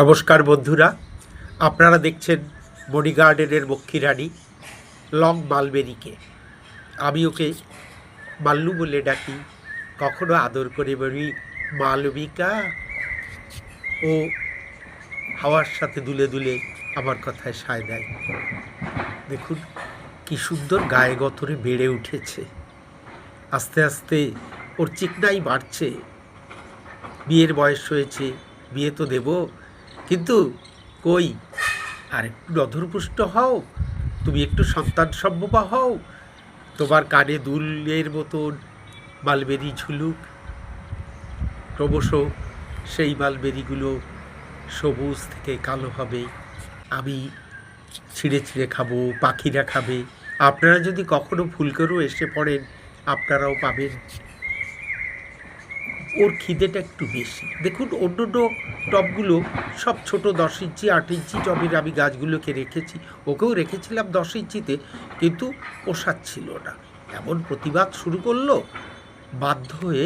নমস্কার বন্ধুরা, আপনারা দেখছেন মণি গার্ডেনের মক্ষী রানী লং মালবেরিকে। আমি ওকে মাল্লু বলে ডাকি, কখনো আদর করে বলি, মালবিকা, ও হাওয়ার সাথে দুলে দুলে আমার কথায় সায় দেয়। দেখুন, কি সুন্দর গায়ে গতরে বেড়ে উঠেছে। আস্তে আস্তে ওর চিকনাই বাড়ছে। বিয়ের বয়স হয়েছে, বিয়ে তো দেব কিন্তু কই? আর একটু নধরপুষ্ট হও, তুমি একটু সন্তান সম্ভবা হও। তোমার কানে দুলের মতন মালবেরি ঝুলুক। ক্রমশ সেই মালবেরিগুলো সবুজ থেকে কালো হবে। আমি ছিঁড়ে ছিঁড়ে খাব, পাখিরা খাবে। আপনারা যদি কখনো ফুলকরও এসে পড়েন, আপনারাও পাবেন। ওর খিদেটা একটু বেশি। দেখুন, অন্য অন্য টবগুলো সব ছোট দশ ইঞ্চি, আট ইঞ্চি টবের আমি গাছগুলোকে রেখেছি। ওকেও রেখেছিলাম দশ ইঞ্চিতে, কিন্তু পোষাচ্ছিল না। এমন প্রতিবাদ শুরু করল, বাধ্য হয়ে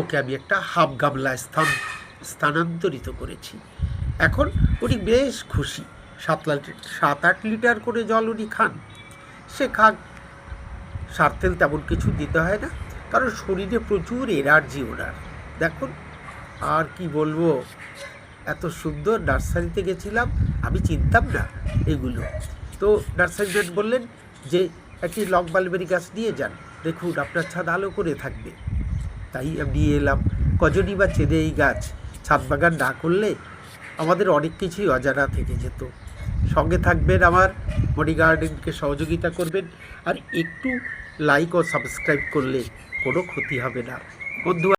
ওকে আমি একটা হাফ গামলা স্থান, স্থানান্তরিত করেছি। এখন উনি বেশ খুশি। সাত সাত আট লিটার করে জল উনি খান। সে খাক সার তেমন কিছু দিতে হয় না, কারণ শরীরে প্রচুর এনার্জি ওনার। দেখুন, আর কি বলব? এত সুন্দর নার্সারিতে গেছিলাম, আমি চিনতাম না এগুলো। তো নার্সারি ম্যান বললেন যে, একটি লং মালবেরি গাছ নিয়ে যান। দেখুন, আপনার ছাদ আলো করে থাকবে। তাই আমি নিয়ে এলাম। কজনই বা চেনে এই গাছ? ছাদ বাগান না করলে আমাদের অনেক কিছুই অজানা থেকে যেত। সঙ্গে থাকবেন আমার মনি গার্ডেনকে সহযোগিতা করবেন। আর একটু লাইক ও সাবস্ক্রাইব করলে কোনো ক্ষতি হবে না। বন্ধু